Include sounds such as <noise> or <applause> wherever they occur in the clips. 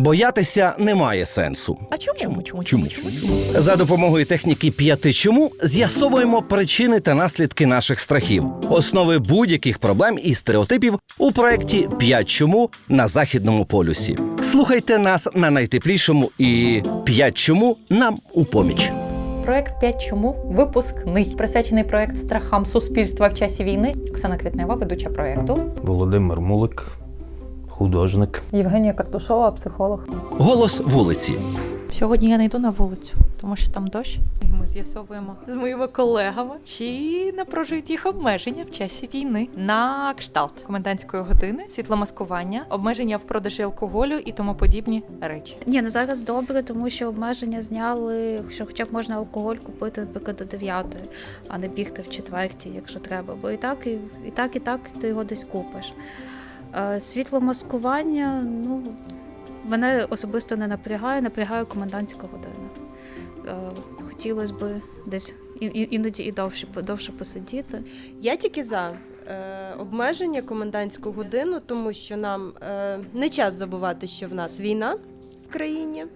Боятися немає сенсу. А чому? Чому? Чому? Чому? Чому? За допомогою техніки п'яти чому з'ясовуємо причини та наслідки наших страхів, основи будь-яких проблем і стереотипів у проєкті «П'ять чому на західному полюсі. Слухайте нас на найтеплішому і «П'ять чому нам у поміч. Проект «5 чому випускний присвячений проект страхам суспільства в часі війни. Оксана Квітнева, ведуча проекту. Володимир Мулик, художник. Євгенія Картушова, психолог. Голос вулиці. Сьогодні я не йду на вулицю, тому що там дощ. І ми з'ясовуємо з моїми колегами, чи не прожиють їх обмеження в часі війни на кшталт комендантської години, світломаскування, обмеження в продажі алкоголю і тому подібні речі. Ні, ну зараз добре, тому що обмеження зняли, що хоча б можна алкоголь купити, наприклад, до 9, а не бігти в четвертій, якщо треба. Бо і так, і, і так, і так ти його десь купиш. Е, світломаскування, ну, мене особисто не напрягає, напрягає комендантська година. Е, хотілося б десь іноді і довше, довше посидіти. Я тільки за е, обмеження комендантську годину, тому що нам не час забувати, що в нас війна в країні.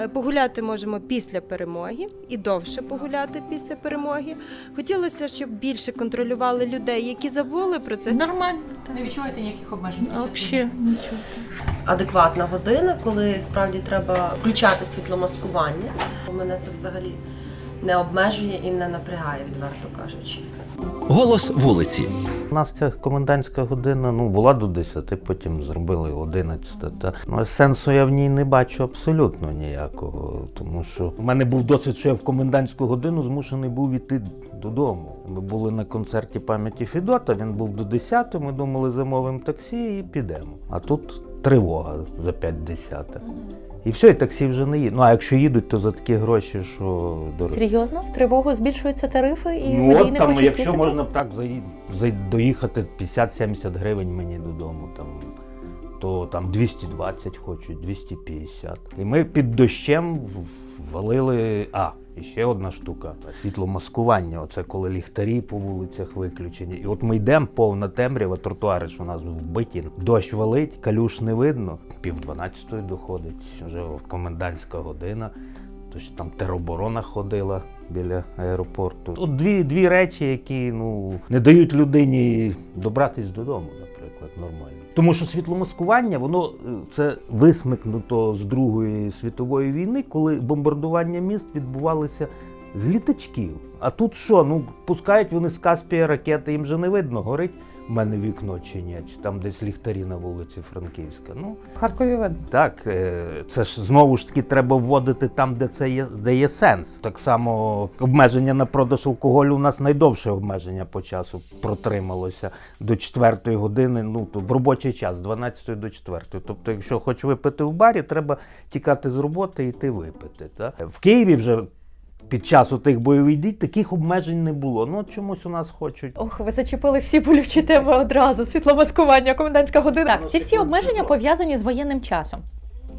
Е, Погуляти можемо після перемоги і довше погуляти після перемоги. Хотілося, щоб більше контролювали людей, які забули про це. Нормально. Не відчуваєте ніяких обмежень? Взагалі нічого. адекватна година, коли справді треба включати світломаскування. Мене це взагалі не обмежує і не напрягає, відверто кажучи. Голос вулиці. У нас ця комендантська година ну, була до 10, потім зробили 11. Та, ну, сенсу я в ній не бачу абсолютно ніякого. Тому що в мене був досвід, що я в комендантську годину змушений був іти додому. Ми були на концерті пам'яті Фідота, він був до 10, ми думали, замовимо таксі і підемо. А тут тривога за 5-10. І все, і таксі вже не їдуть. Ну а якщо їдуть, то за такі гроші, що дорогі. Серйозно? В тривогу збільшуються тарифи і Ну водій не там, хоче якщо їздити? можна б так заї- заї- доїхати 50-70 гривень мені додому, там, то там 220 хочуть, 250. І ми під дощем валили. А, і ще одна штука світломаскування. Оце коли ліхтарі по вулицях виключені. І от ми йдемо, повна темрява, тротуари ж у нас вбиті. Дощ валить, калюш не видно. Пів дванадцятої доходить, вже комендантська година. Тож там тероборона ходила біля аеропорту. От дві, дві речі, які ну, не дають людині добратись додому, наприклад, нормальні. Тому що світломаскування, воно е, це висмикнуто з Другої світової війни, коли бомбардування міст відбувалися з літачків. А тут що? Ну пускають вони з Каспія ракети, їм же не видно, горить в мене вікно чи ні, чи там десь ліхтарі на вулиці Франківська. Ну В Харкові видно. так, е, це ж знову ж таки треба вводити там, де це є, де є сенс. Так само обмеження на продаж алкоголю у нас найдовше обмеження по часу протрималося до 4 години, ну то в робочий час, з 12 до 4. Тобто, якщо хочеш випити в барі, треба тікати з роботи і йти випити. Та? В Києві вже під час тих бойових дій таких обмежень не було. Ну чомусь у нас хочуть. Ох, ви зачепили всі болючі теми одразу. Світломаскування, комендантська година. Так, ці всі обмеження пов'язані з воєнним часом.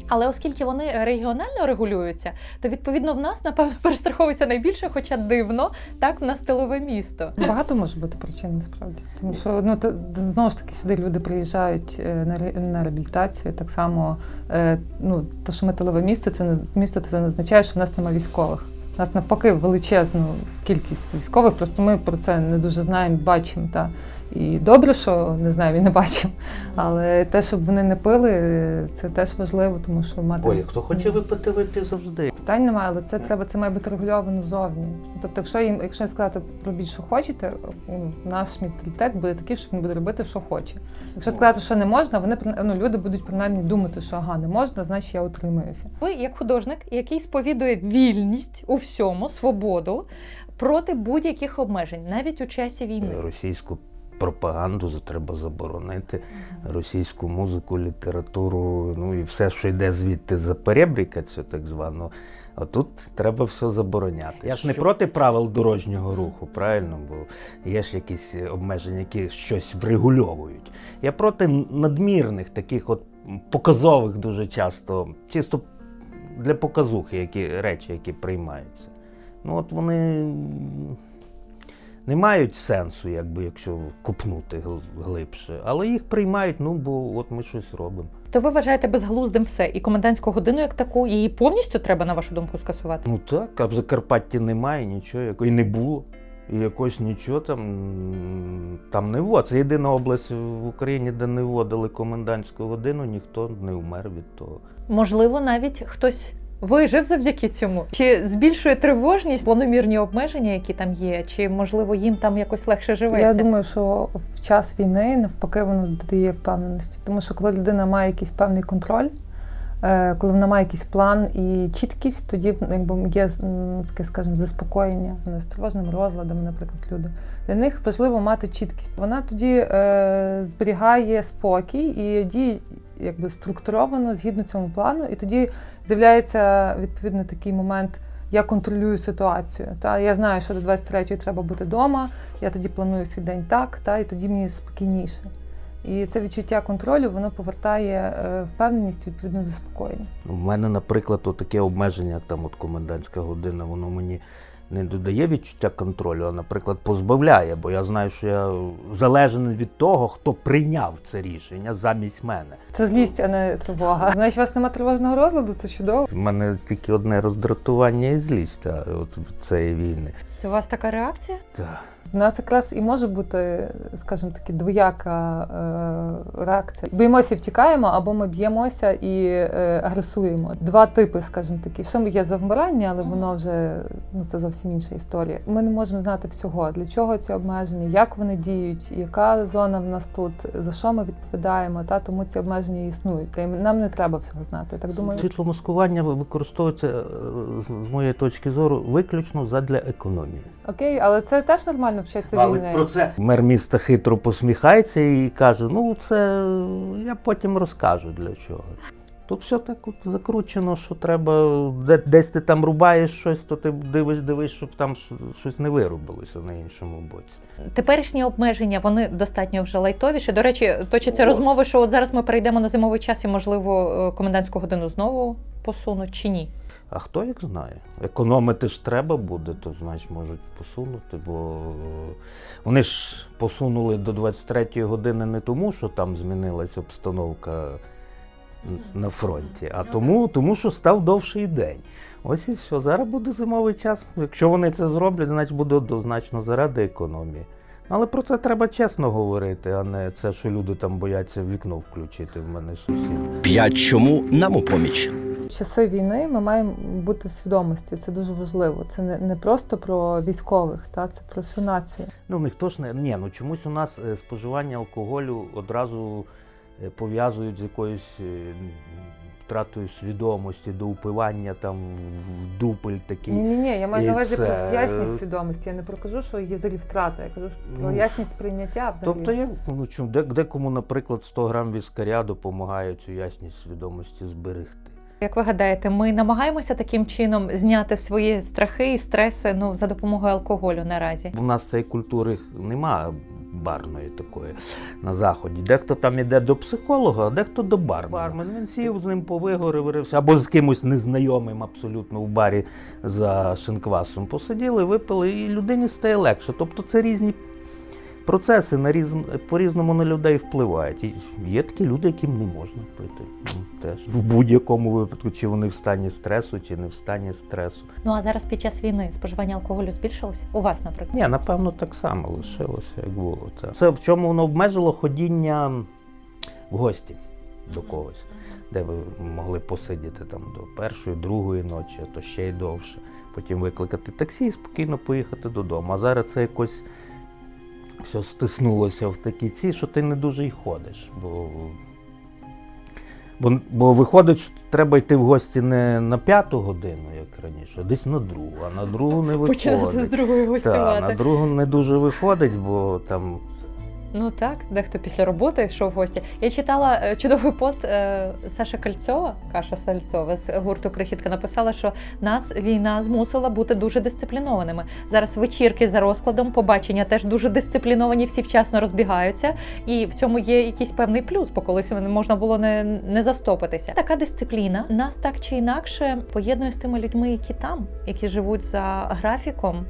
Але оскільки вони регіонально регулюються, то відповідно в нас напевно <laughs> перестраховується найбільше, хоча дивно, так в нас тилове місто. Багато може бути причин насправді. Тому що ну то знову ж таки сюди люди приїжджають е, на на реабілітацію. Так само, е, ну то, що ми тилове місто, це не місто, це не означає, що в нас немає військових. У нас навпаки величезну кількість військових. Просто ми про це не дуже знаємо, бачимо. Та і добре, що не знаю, і не бачимо. Але те, щоб вони не пили, це теж важливо, тому що мати Ой, хто хоче випити, вип'є завжди. Питань немає, але це треба, це має бути регульовано зовні. Тобто, якщо їм, якщо сказати робіть, що хочете, наш менталітет буде такий, що він буде робити, що хоче. Якщо сказати, що не можна, вони ну, люди будуть принаймні думати, що ага, не можна, значить я утримуюся. Ви, як художник, який сповідує вільність у всьому, свободу проти будь-яких обмежень, навіть у часі війни. Російську пропаганду треба заборонити, російську музику, літературу, ну і все, що йде звідти за перебріка, цю так звану. А тут треба все забороняти. Я ж не проти правил дорожнього руху, правильно, бо є ж якісь обмеження, які щось врегульовують. Я проти надмірних таких от показових дуже часто, чисто для показухи, які речі, які приймаються. Ну от вони не мають сенсу, якби якщо купнути глибше, але їх приймають, ну бо от ми щось робимо. То ви вважаєте безглуздим все, і комендантську годину як таку, її повністю треба, на вашу думку, скасувати? Ну так, а в Закарпатті немає нічого, якої не було. І якось нічого там, там не вводиться. Це єдина область в Україні, де не вводили комендантську годину, ніхто не вмер від того. Можливо, навіть хтось вижив завдяки цьому. Чи збільшує тривожність планомірні обмеження, які там є, чи можливо їм там якось легше живеться? Я думаю, що в час війни навпаки воно додає впевненості. Тому що коли людина має якийсь певний контроль, е, коли вона має якийсь план і чіткість, тоді якби є таке, скажімо, заспокоєння з тривожними розладами, наприклад, люди. Для них важливо мати чіткість. Вона тоді е, зберігає спокій і діє якби структуровано згідно цьому плану, і тоді з'являється відповідно такий момент. Я контролюю ситуацію. Та я знаю, що до 23-ї треба бути вдома. Я тоді планую свій день так, та і тоді мені спокійніше. І це відчуття контролю воно повертає е, впевненість, відповідно заспокоєння. У мене, наприклад, таке обмеження, як там от комендантська година, воно мені не додає відчуття контролю, а, наприклад, позбавляє, бо я знаю, що я залежен від того, хто прийняв це рішення замість мене. Це злість, а не тривога. Значить, у вас немає тривожного розладу, це чудово. У мене тільки одне роздратування і злість а, от цієї війни. Це у вас така реакція? Та. В нас якраз і може бути, скажімо таки, двояка е, реакція. Боїмося і втікаємо, або ми б'ємося і е, агресуємо. Два типи, скажімо такі. Ще є завмирання, але воно вже ну це зовсім інша історія. Ми не можемо знати всього, для чого ці обмеження, як вони діють, яка зона в нас тут, за що ми відповідаємо. Та тому ці обмеження існують. Та й нам не треба всього знати. Я так думаю. Світломаскування використовується е, з- з моєї точки зору виключно задля економії. Окей, але це теж нормально в часі війни. це мер міста хитро посміхається і каже: ну це я потім розкажу для чого. Тут все так от закручено, що треба, де, десь ти там рубаєш щось, то ти дивиш, дивиш, щоб там щось не вирубилося на іншому боці. Теперішні обмеження вони достатньо вже лайтовіші. До речі, точаться розмови, що от зараз ми перейдемо на зимовий час і, можливо, е, комендантську годину знову посунуть чи ні. А хто як знає? Економити ж треба буде, то значить можуть посунути, бо е, вони ж посунули до 23-ї години не тому, що там змінилась обстановка на фронті, а тому, тому що став довший день. Ось і все. Зараз буде зимовий час. Якщо вони це зроблять, значить буде однозначно заради економії. Але про це треба чесно говорити, а не це, що люди там бояться вікно включити в мене сусід. П'ять чому нам у поміч. В часи війни ми маємо бути в свідомості. Це дуже важливо. Це не, не просто про військових, та це про всю націю. Ну, ніхто ж не. Ні, ну чомусь у нас е, споживання алкоголю одразу е, пов'язують з якоюсь е, втратою свідомості, до упивання там в дупель такий. Ні, ні, ні. Я маю на увазі це- про ясність свідомості. Я не прокажу, що є взагалі втрата. Я кажу про Ну, ясність сприйняття взагалі. Тобто я ну чому, де, декому, наприклад, 100 грам віскаря допомагає цю ясність свідомості зберегти. Як ви гадаєте, ми намагаємося таким чином зняти свої страхи і стреси ну, за допомогою алкоголю наразі? У нас цієї культури немає барної такої на заході. Дехто там іде до психолога, а дехто до бармена. Бармен він сів з ним повиговорився, або з кимось незнайомим абсолютно в барі за шинквасом. Посиділи, випили, і людині стає легше. Тобто це різні процеси на різ... по-різному на людей впливають. І є такі люди, яким не можна пити. Ну, Теж в будь-якому випадку, чи вони в стані стресу, чи не в стані стресу. Ну а зараз під час війни споживання алкоголю збільшилось? У вас, наприклад? Ні, напевно, так само лишилося, як було. Це, це в чому воно обмежило ходіння в гості до когось, де ви могли посидіти там до першої, другої ночі, а то ще й довше. Потім викликати таксі і спокійно поїхати додому. А зараз це якось все стиснулося в такі ці, що ти не дуже й ходиш. Бо, бо, бо виходить, що треба йти в гості не на п'яту годину, як раніше, а десь на другу, а на другу не виходить. Починати з другої Так, гостювати. на другу не дуже виходить, бо там Ну так, дехто після роботи йшов в гості. Я читала е, чудовий пост е, Саша Кальцова, Каша Сальцова з гурту Крихітка написала, що нас війна змусила бути дуже дисциплінованими. Зараз вечірки за розкладом, побачення теж дуже дисципліновані, всі вчасно розбігаються, і в цьому є якийсь певний плюс, бо колись можна було не, не застопитися. Така дисципліна нас так чи інакше поєднує з тими людьми, які там, які живуть за графіком.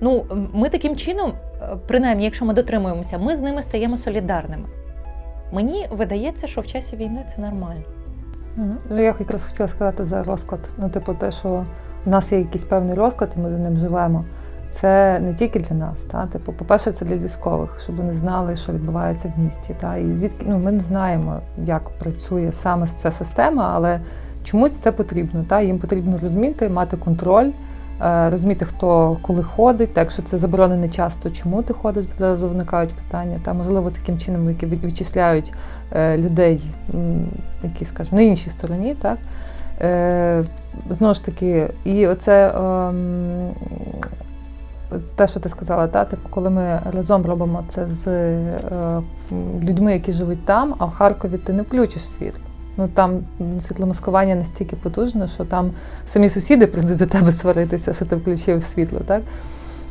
Ну, ми таким чином, е, принаймні, якщо ми дотримуємося, ми з ними стаємо солідарними. Мені видається, що в часі війни це нормально. Ну, я якраз хотіла сказати за розклад. Ну, типу, те, що в нас є якийсь певний розклад, і ми за ним живемо. Це не тільки для нас. Та? Типу, по-перше, це для військових, щоб вони знали, що відбувається в місті. Та? І звідки ну, ми не знаємо, як працює саме ця система, але чомусь це потрібно. Та? Їм потрібно розуміти, мати контроль, розуміти, хто коли ходить. Так, якщо це заборонений час, то чому ти ходиш, зразу виникають питання. Та, можливо, таким чином, які відчисляють е, людей, які, скажімо, на іншій стороні, так? Е, знову ж таки, і оце ем, те, що ти сказала, та, типу, коли ми разом робимо це з е, людьми, які живуть там, а в Харкові ти не включиш світло. Ну там світломаскування настільки потужне, що там самі сусіди прийдуть до тебе сваритися, що ти включив світло, так?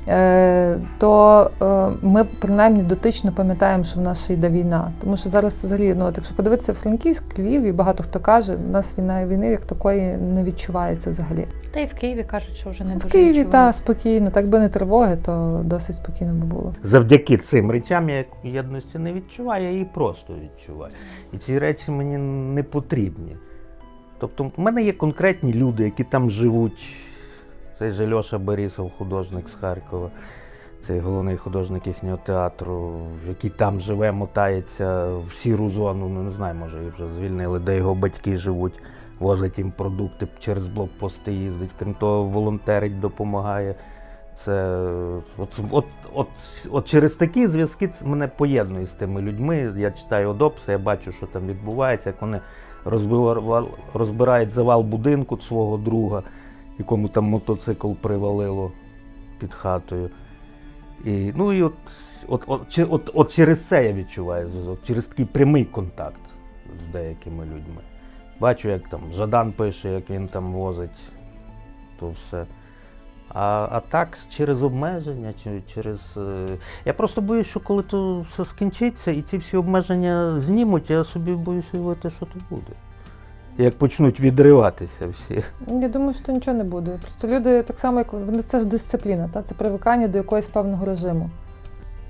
Е, то е, ми принаймні дотично пам'ятаємо, що в нас ще йде війна. Тому що зараз взагалі, ну, от якщо подивитися Франківськ, Львів, і багато хто каже, у нас війна і війни як такої не відчувається взагалі. Та й в Києві кажуть, що вже не дуже В Києві та спокійно, так би не тривоги, то досить спокійно би було. Завдяки цим речам я єдності не відчуваю, я її просто відчуваю. І ці речі мені не потрібні. Тобто, в мене є конкретні люди, які там живуть. Цей же Льоша Борисов, художник з Харкова, цей головний художник їхнього театру, який там живе, мотається в сіру зону. Ну не знаю, може, їх вже звільнили, де його батьки живуть, возить їм продукти через блокпости їздить. Крім того, волонтерить, допомагає. Це от, от, от, от через такі зв'язки це мене поєднує з тими людьми. Я читаю одопси, я бачу, що там відбувається, як вони розбирають завал будинку свого друга, якому там мотоцикл привалило під хатою. І, ну і от, от, от, от, от через це я відчуваю зв'язок, через такий прямий контакт з деякими людьми. Бачу, як там Жадан пише, як він там возить, то все. А, а так, через обмеження, чи через. е, Я просто боюсь, що коли то все скінчиться і ці всі обмеження знімуть, я собі боюсь уявити, що то буде. Як почнуть відриватися всі. Я думаю, що нічого не буде. Просто люди так само, як вони це ж дисципліна, та? це привикання до якогось певного режиму.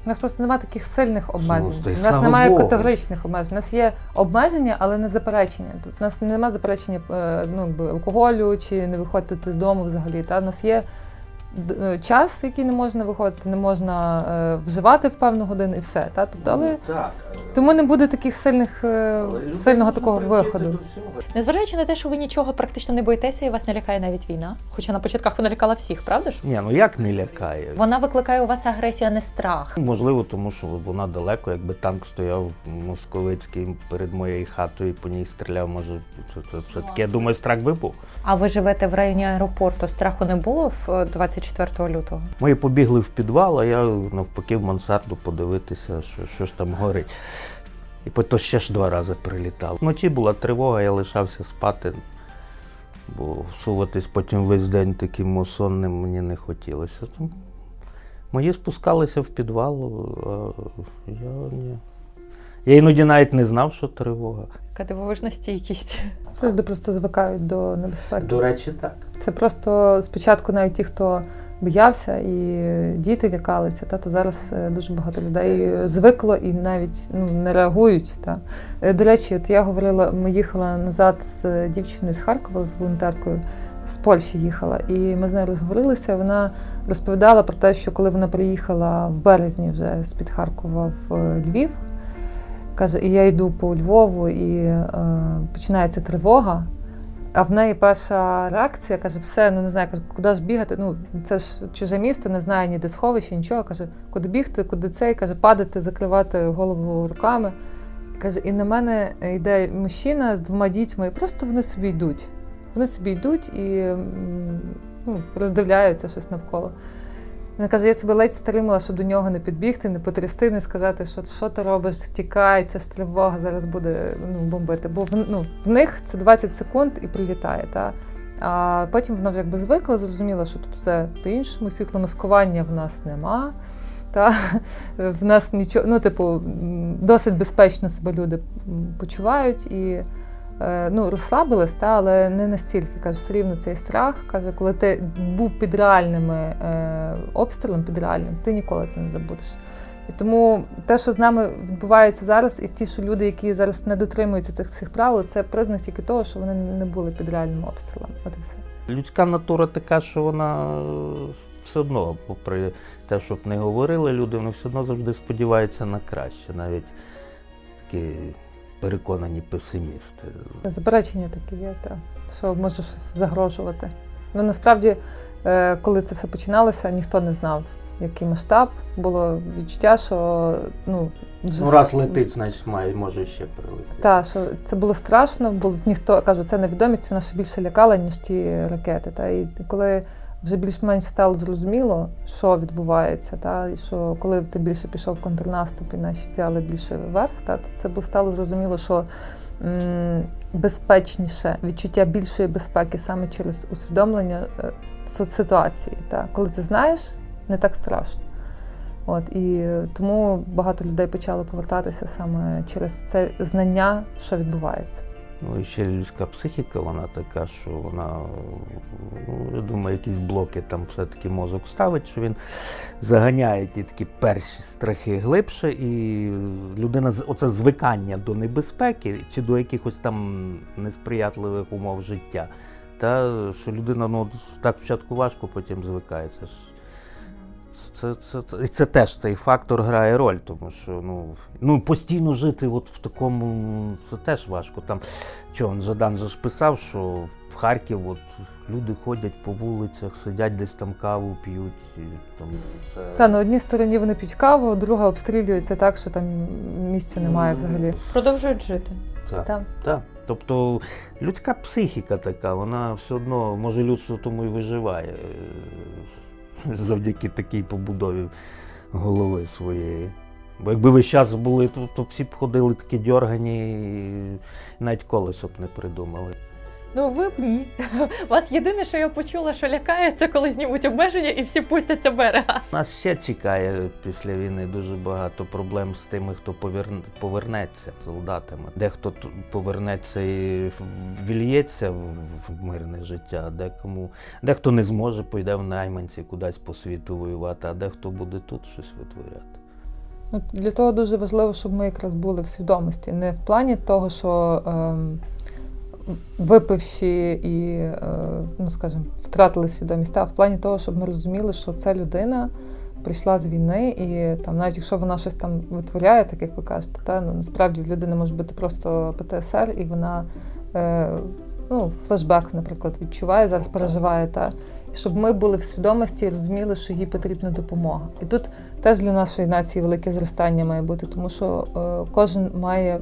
У нас просто немає таких сильних обмежень. Слушайте, У нас слава немає Богу. категоричних обмежень. У нас є обмеження, але не заперечення. Тут у нас немає заперечення е, ну, якби, алкоголю чи не виходити з дому взагалі. Та? У нас є час, який не можна виходити, не можна е, вживати в певну годину і все. Та? Тобто, але так. тому не буде таких сильних, е, сильного такого виходу. Незважаючи на те, що ви нічого практично не боїтеся і вас не лякає навіть війна. Хоча на початках вона лякала всіх, правда ж? Ні, ну як не лякає? Вона викликає у вас агресію, а не страх. Можливо, тому що вона далеко, якби танк стояв московицький перед моєю хатою і по ній стріляв, може, це, це, це таке, я думаю, страх би був. А ви живете в районі аеропорту? Страху не було в е, 24 лютого? Ми побігли в підвал, а я навпаки в мансарду подивитися, що, що ж там горить. І то ще ж два рази прилітав. Вночі була тривога, я лишався спати, бо суватись потім весь день таким сонним мені не хотілося. Мої спускалися в підвал, а я ні. Я іноді навіть не знав, що тривога. Яка дивовижна стійкість. Люди просто звикають до небезпеки. До речі, так. Це просто спочатку навіть ті, хто боявся, і діти лякалися, та то зараз е, дуже багато людей звикло і навіть ну, не реагують. Та. Е, До речі, от я говорила, ми їхала назад з дівчиною з Харкова, з волонтеркою, з Польщі їхала, і ми з нею розговорилися. Вона розповідала про те, що коли вона приїхала в березні вже з-під Харкова в е, Львів. Каже, і я йду по Львову, і е, починається тривога. А в неї перша реакція каже: все, ну не знаю, каже, куди ж бігати. Ну, це ж чуже місто, не знає ніде сховища, нічого. Каже, куди бігти, куди цей, каже, падати, закривати голову руками. Каже, і на мене йде мужчина з двома дітьми, і просто вони собі йдуть. Вони собі йдуть і ну, роздивляються щось навколо. Вона каже, я себе ледь стримала, щоб до нього не підбігти, не потрясти, не сказати, що, що ти робиш, тікай, це ж тривога, зараз буде ну, бомбити. Бо в, ну, в них це 20 секунд і прилітає. Та? А потім вона вже якби звикла, зрозуміла, що тут все по-іншому, світломаскування в нас нема. Та? В нас нічого, ну, типу, досить безпечно себе люди почувають і ну, розслабились, та, але не настільки. Каже, все рівно цей страх. Каже, коли ти був під реальними е, обстрілом, під реальним, ти ніколи це не забудеш. І тому те, що з нами відбувається зараз, і ті, що люди, які зараз не дотримуються цих всіх правил, це признак тільки того, що вони не були під реальним обстрілом. От і все. Людська натура така, що вона е, все одно, попри те, щоб не говорили люди, вони все одно завжди сподіваються на краще, навіть такі переконані песимісти. Заперечення такі є, та, що може щось загрожувати. Ну насправді, е, коли це все починалося, ніхто не знав, який масштаб. Було відчуття, що ну, вже Ну, раз летить, значить має, може ще прилетіти. Так, що це було страшно, було ніхто кажу, це невідомість, вона ще більше лякала, ніж ті ракети. Та і коли вже більш-менш стало зрозуміло, що відбувається, та і що коли ти більше пішов контрнаступ і наші взяли більше вверх, та то це було стало зрозуміло, що м, безпечніше відчуття більшої безпеки саме через усвідомлення е, ситуації. Та коли ти знаєш, не так страшно. От і тому багато людей почало повертатися саме через це знання, що відбувається. Ну і ще людська психіка, вона така, що вона, ну, я думаю, якісь блоки там все-таки мозок ставить, що він заганяє ті такі перші страхи глибше, і людина оце звикання до небезпеки чи до якихось там несприятливих умов життя. Та що людина ну, так спочатку важко, потім звикається. Це, це, це, і це теж цей фактор грає роль, тому що ну, ну постійно жити от в такому це теж важко. Там чого Жадан же ж писав, що в Харків от люди ходять по вулицях, сидять десь там каву п'ють. І, там, це... Та на одній стороні вони п'ють каву, друга обстрілюється так, що там місця немає взагалі. Продовжують жити. Так. Та. Так. Тобто людська психіка така, вона все одно, може, людство тому і виживає <laughs> завдяки такій побудові голови своєї. Бо якби ви час були, то, то всі б ходили такі дьоргані, і навіть колесо б не придумали. Ну ви б ні. <laughs> Вас єдине, що я почула, що лякає, це коли знімуть обмеження і всі пустяться берега. Нас ще чекає після війни дуже багато проблем з тими, хто поверн- повернеться солдатами. Дехто повернеться і вільється в в мирне життя, декому дехто не зможе, пойде в найманці кудись по світу воювати, а дехто буде тут щось витворяти. Ну, для того дуже важливо, щоб ми якраз були в свідомості. Не в плані того, що ем, випивши і, е, ну скажімо, втратили свідомість, а в плані того, щоб ми розуміли, що ця людина прийшла з війни, і там, навіть якщо вона щось там витворяє, так як ви кажете, та, ну, насправді в людини може бути просто ПТСР, і вона е, ну, флешбек, наприклад, відчуває, зараз переживає. Та, щоб ми були в свідомості і розуміли, що їй потрібна допомога. І тут теж для нашої нації велике зростання має бути, тому що е, кожен має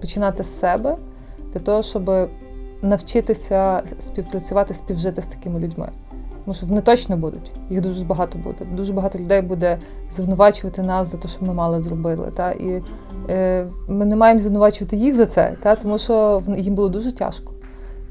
починати з себе для того, щоб навчитися співпрацювати, співжити з такими людьми. Тому що вони точно будуть, їх дуже багато буде. Дуже багато людей буде звинувачувати нас за те, що ми мало зробили. Та? І е, ми не маємо звинувачувати їх за це, та? тому що їм було дуже тяжко.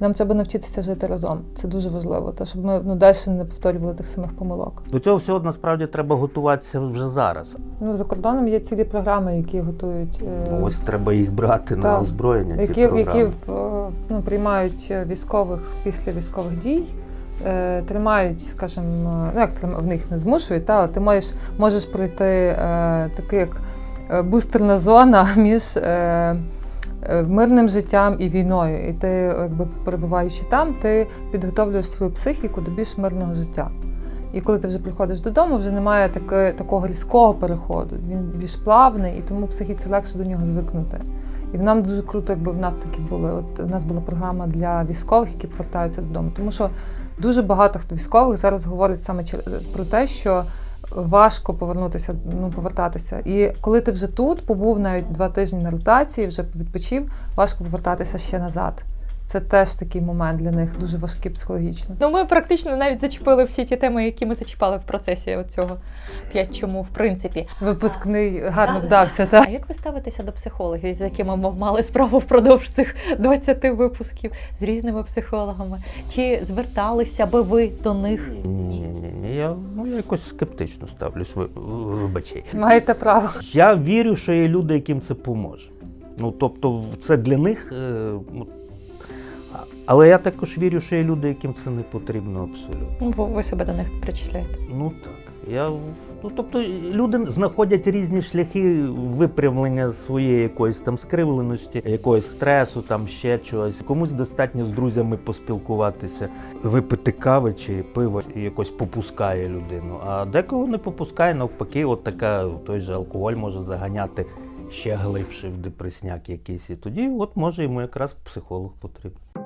Нам треба навчитися жити разом. Це дуже важливо, та, щоб ми ну, далі не повторювали тих самих помилок. До цього всього насправді треба готуватися вже зараз. Ну, за кордоном є цілі програми, які готують. е, Ось треба їх брати на Так. озброєння. ті які, які програми. в- ну, приймають військових після військових дій, е, тримають, скажімо, ну як в них не змушують, та, але ти можеш, можеш пройти е, такий як е, бустерна зона <laughs> між е, е, мирним життям і війною. І ти, якби перебуваючи там, ти підготовлюєш свою психіку до більш мирного життя. І коли ти вже приходиш додому, вже немає таки, такого різкого переходу. Він більш плавний, і тому психіці легше до нього звикнути. І нам дуже круто, якби в нас такі були. От у нас була програма для військових, які повертаються додому. Тому що дуже багато хто військових зараз говорить саме про те, що важко повернутися, ну повертатися. І коли ти вже тут побув навіть два тижні на ротації, вже відпочив, важко повертатися ще назад. Це теж такий момент для них дуже важкий психологічно. Ну, ми практично навіть зачепили всі ті теми, які ми зачіпали в процесі цього п'ять чому, в принципі. Випускний гарно Так. вдався, А так? як ви ставитеся до психологів, з якими ми мали справу впродовж цих 20 випусків з різними психологами? Чи зверталися би ви до них? Ні, ні, ні, ні. Я, ну, я якось скептично ставлюсь, ви- вибачай. Маєте право. Я вірю, що є люди, яким це поможе. Ну, тобто, це для них. Але я також вірю, що є люди, яким це не потрібно абсолютно. Ну, Ви ви себе до них причисляєте? Ну так. Я, ну, тобто люди знаходять різні шляхи випрямлення своєї якоїсь там скривленості, якогось стресу, там ще чогось. Комусь достатньо з друзями поспілкуватися, випити кави чи пиво і якось попускає людину. А декого не попускає, навпаки, от така той же алкоголь може заганяти ще глибше в депресняк якийсь. І тоді, от може йому якраз психолог потрібен.